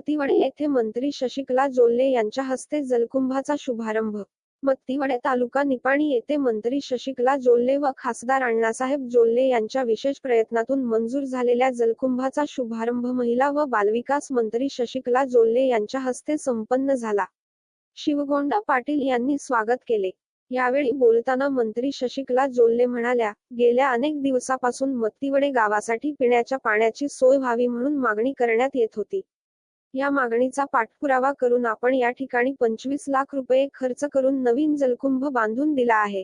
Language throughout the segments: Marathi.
मतिवडे येथे मंत्री शशिकला जोल्ले यांच्या हस्ते जलकुंभाचा शुभारंभ. मत्तीवडे तालुका निपाणी येथे मंत्री शशिकला जोल्ले व खासदार अण्णासाहेब जोल्ले यांच्या विशेष प्रयत्नातून मंजूर झालेल्या जलकुंभाचा शुभारंभ महिला व बालविकास मंत्री शशिकला जोल्ले यांच्या हस्ते संपन्न झाला. शिवगोंडा पाटील यांनी स्वागत केले. यावेळी बोलताना मंत्री शशिकला जोल्ले म्हणाल्या गेल्या अनेक दिवसापासून मत्तीवडे गावासाठी पिण्याच्या पाण्याची सोय व्हावी म्हणून मागणी करण्यात येत होती. या मागणीचा पाठपुरावा करून आपण या ठिकाणी पंचवीस लाख रुपये खर्च करून नवीन जलकुंभ बांधून दिला आहे.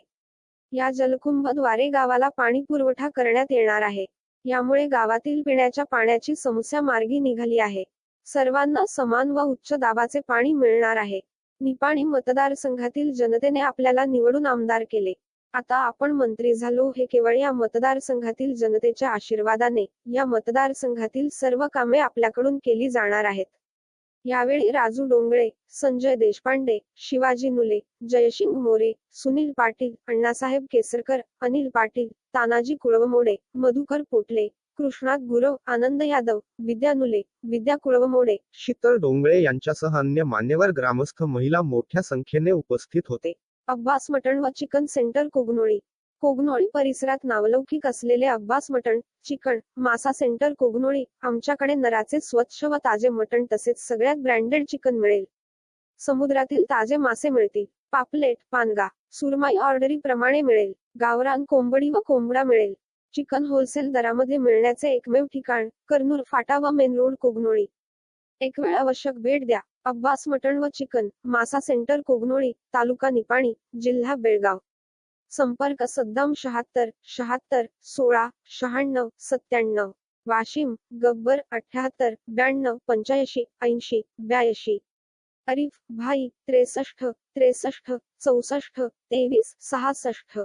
या जलकुंभद्वारे गावाला पाणी पुरवठा करण्यात येणार आहे. यामुळे गावातील पिण्याच्या पाण्याची समस्या मार्गी निघाली आहे. सर्वांना समान व उच्च दाबाचे पाणी मिळणार आहे. निपाणी मतदारसंघातील जनतेने आपल्याला निवडून आमदार केले. आता आपण मंत्री झालो हे केवळ या मतदारसंघातील जनतेच्या आशीर्वादाने या मतदारसंघातील सर्व कामे आपल्याकडून केली जाणार आहेत. यावेळी राजू डोंगळे संजय देशपांडे शिवाजी नुले जयसिंग मोरे सुनील पाटील अण्णासाहेब केसरकर अनिल पाटील तानाजी कुळवमोडे मधुकर पोटले कृष्णात गुरव आनंद यादव विद्या नुले विद्या कुळवमोडे शीतल डोंगळे यांच्यासह अन्य मान्यवर ग्रामस्थ महिला मोठ्या संख्येने उपस्थित होते. अब्बास मटण व चिकन सेंटर कोगनोळी. कोगनोळी परिसरात नावलौकिक असलेले अब्बास मटण चिकन मासा सेंटर कोगनोळी आमच्याकडे नराचे स्वच्छ व ताजे मटण तसेच सगळ्यात ब्रँडेड चिकन मिळेल. समुद्रातील ताजे मासे मिळतील. पापलेट पानगा सुरमाई ऑर्डरी प्रमाणे मिळेल. गावरान कोंबडी व कोंबडा मिळेल. चिकन होलसेल दरामध्ये मिळण्याचे एकमेव ठिकाण कर्नूर फाटा व मेन रोड कोगनोळी. एक वेळ आवश्यक भेट द्या. अब्बास मटण व चिकन मासा सेंटर कोगनोळी तालुका निपाणी जिल्हा बेळगाव. संपर्क सद्दाम शहात्तर शहात्तर सोळा शहाण्णव सत्त्याण्णव. वाशिम गब्बर अठ्याहत्तर ब्याण्णव पंच्याऐंशी ऐंशी ब्याऐंशी. अरिफ भाई त्रेसष्ट त्रेसष्ट चौसष्ट तेवीस सहासष्ट.